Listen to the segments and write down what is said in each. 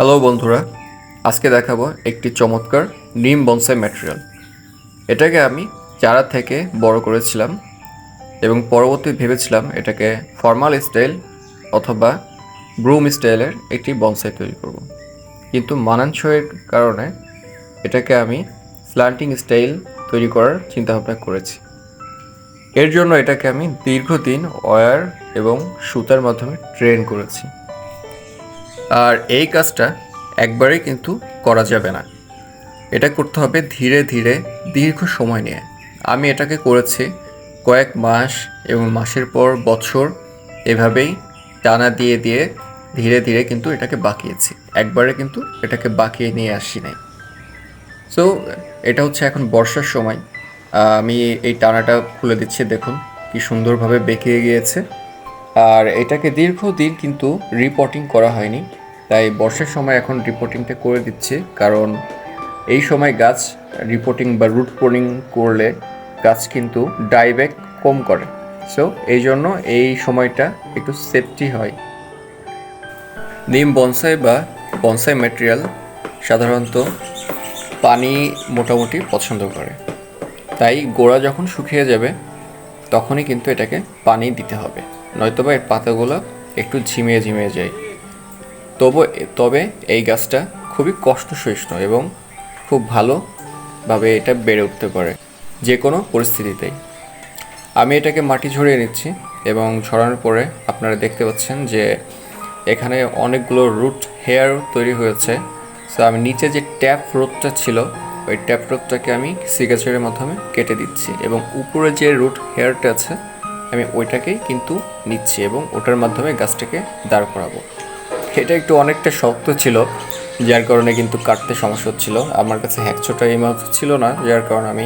Hello বন্ধুরা। আজকে দেখাবো একটি চমৎকার নিম বনসাই ম্যাটেরিয়াল এটাকে আমি চারা থেকে বড় করেছিলাম এবং পরবর্তী ভেবেছিলাম এটাকে ফর্মাল স্টাইল অথবা ব্রুম স্টাইলের একটি বনসাই তৈরি করব। কিন্তু মানানসইয়ের কারণে এটাকে আমি স্ল্যান্টিং স্টাইল তৈরি করার চিন্তাভাবনা করেছি। এর জন্য এটাকে আমি দীর্ঘদিন ওয়ার এবং সুতার মাধ্যমে ট্রেন করেছি। আর এই কাজটা একবারেই কিন্তু করা যাবে না। এটা করতে হবে ধীরে ধীরে, দীর্ঘ সময় নিয়ে। আমি এটাকে করেছি কয়েক মাস এবং মাসের পর বছর এভাবেই টানা দিয়ে দিয়ে ধীরে ধীরে কিন্তু এটাকে বাঁকিয়েছি। একবারে কিন্তু এটাকে বাঁকিয়ে নিয়ে আসি নাই। সো এটা হচ্ছে এখন বর্ষার সময়। আমি এই টানাটা খুলে দিচ্ছি, দেখুন কি সুন্দরভাবে বেঁকে গিয়েছে। আর এটাকে দীর্ঘদিন কিন্তু রিপোর্টিং করা হয়নি। তাই বর্ষার সময় এখন রিপোর্টিংটা করে দিচ্ছি। কারণ এই সময় গাছ রিপোর্টিং বা রুট পোর্নিং করলে গাছ কিন্তু ডাইব্যাক কম করে। সো এই জন্য এই সময়টা একটু সেফটি হয়। নিম বনসাই বা বনসাই ম্যাটেরিয়াল সাধারণত পানি মোটামুটি পছন্দ করে। তাই গোড়া যখন শুকিয়ে যাবে, তখনই কিন্তু এটাকে পানি দিতে হবে। নয়তোবা এর পাতাগুলো একটু ঝিমিয়ে ঝিমিয়ে যায়। তবু তবে এই গাছটা খুবই কষ্ট সহিষ্ণু এবং খুব ভালোভাবে এটা বেড়ে উঠতে পারে যে কোনো পরিস্থিতিতেই। আমি এটাকে মাটি ঝরিয়ে নিচ্ছি এবং ঝরানোর পরে আপনারা দেখতে পাচ্ছেন যে এখানে অনেকগুলো রুট হেয়ার তৈরি হয়েছে। সো আমি নিচে যে ট্যাপ রোডটা ছিল, ওই ট্যাপ রোডটাকে আমি সিগাচারের মাধ্যমে কেটে দিচ্ছি এবং উপরে যে রুট হেয়ারটা আছে, আমি ওইটাকেই কিন্তু নিচ্ছি এবং ওটার মাধ্যমে গাছটাকে দাঁড় করাবো। এটা একটু অনেকটা শক্ত ছিল, যার কারণে কিন্তু কাটতে সমস্যা হচ্ছিল। আমার কাছে হ্যাকছোটা এই মাত্র ছিল না, যার কারণে আমি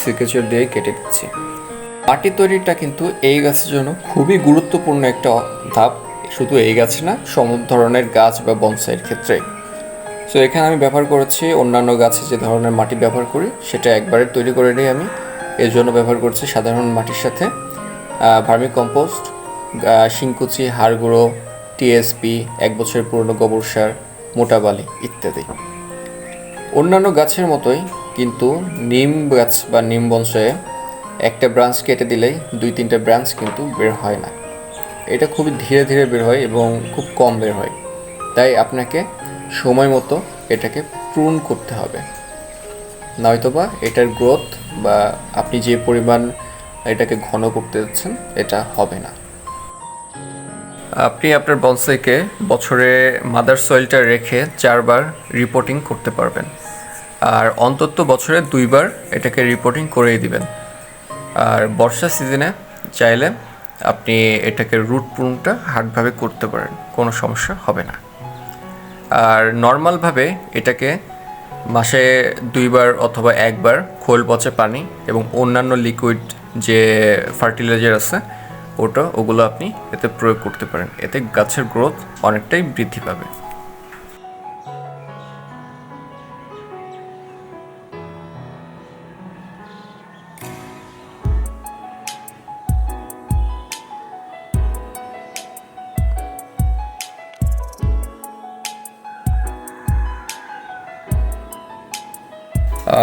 সিকেচার দিয়ে কেটে দিচ্ছি। মাটি তৈরিটা কিন্তু এই গাছের জন্য খুবই গুরুত্বপূর্ণ একটা ধাপ। শুধু এই গাছ না সব ধরনের গাছ বা বনসাইয়ের ক্ষেত্রে। সো এখানে আমি ব্যবহার করেছি অন্যান্য গাছে যে ধরনের মাটি ব্যবহার করি, সেটা একবারে তৈরি করে নিই আমি। এর জন্য ব্যবহার করছি সাধারণ মাটির সাথে ভার্মি কম্পোস্ট শিংকুচি হাড় গুঁড়ো টিএসপি, এক বছরের পুরনো গোবর সার, মোটা বালি ইত্যাদি। অন্যান্য গাছের মতোই কিন্তু নিম গাছ বা নিম বংশয়ে একটা ব্রাঞ্চ কেটে দিলেই দুই তিনটা ব্রাঞ্চ কিন্তু বের হয় না। এটা খুবই ধীরে ধীরে বের হয় এবং খুব কম বের হয়। তাই আপনাকে সময় মতো এটাকে প্রুন করতে হবে। নয়তোবা এটার গ্রোথ বা আপনি যে পরিমাণ এটাকে ঘন করতে যাচ্ছেন, এটা হবে না। আপনি আপনার বনসাইকে বছরে মাদার সয়েলটা রেখে চারবার রিপোর্টিং করতে পারবেন। আর অন্তত বছরে দুইবার এটাকে রিপোর্টিং করেই দিবেন। আর বর্ষা সিজনে চাইলে আপনি এটাকে রুট প্রুনটা হার্ডভাবে করতে পারেন, কোনো সমস্যা হবে না। আর নর্মালভাবে এটাকে মাসে দুইবার অথবা একবার খোল পচে পানি এবং অন্যান্য লিকুইড যে ফার্টিলাইজার আছে ওটা, ওগুলো আপনি এতে প্রয়োগ করতে পারেন। এতে গাছের গ্রোথ অনেকটাই বৃদ্ধি পাবে।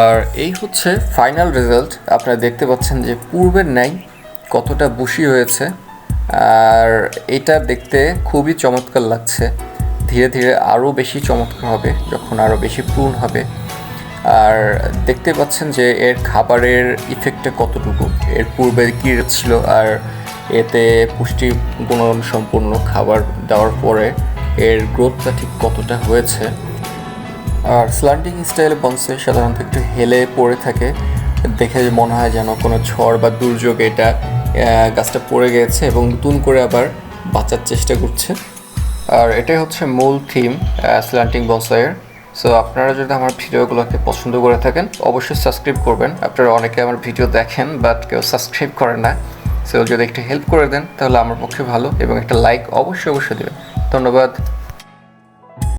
আর এই হচ্ছে ফাইনাল রেজাল্ট আপনারা দেখতে পাচ্ছেন যে পূর্বের ন্যায় কতটা বুশি হয়েছে, আর এটা দেখতে খুবই চমৎকার লাগছে। ধীরে ধীরে আরও বেশি চমৎকার হবে, যখন আরও বেশি পূর্ণ হবে। আর দেখতে পাচ্ছেন যে এর খাবারের ইফেক্টটা কতটুকু, এর পূর্বে কী ছিল, আর এতে পুষ্টি গুণ সম্পূর্ণ খাবার দেওয়ার পরে এর গ্রোথটা ঠিক কতটা হয়েছে। আর স্ল্যান্ডিং স্টাইলে বনসে সাধারণত একটু হেলে পড়ে থাকে, দেখে মনে হয় যেন কোনো ঝড় বা দুর্যোগ এটা গাছটা পড়ে গেছে এবং নতুন করে আবার বাঁচার চেষ্টা করছে। আর এটাই হচ্ছে মূল থিম স্ল্যান্টিং বনসাইয়ের সো আপনারা যদি আমার ভিডিওগুলোকে পছন্দ করে থাকেন, অবশ্যই সাবস্ক্রাইব করবেন। আপনারা অনেকে আমার ভিডিও দেখেন বাট কেউ সাবস্ক্রাইব করেন না। সো যদি একটু হেল্প করে দেন, তাহলে আমার পক্ষে ভালো এবং একটা লাইক অবশ্যই অবশ্যই দেবেন। ধন্যবাদ।